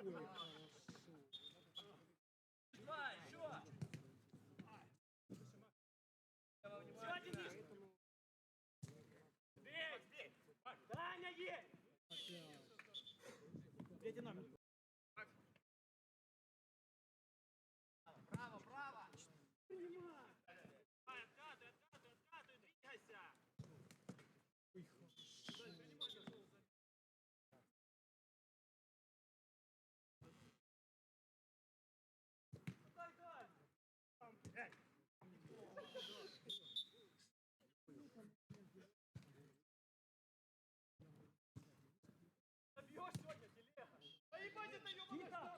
Давай, еще! Давай, Денис! Бей, бей! Даня, есть! Третий номер. Gita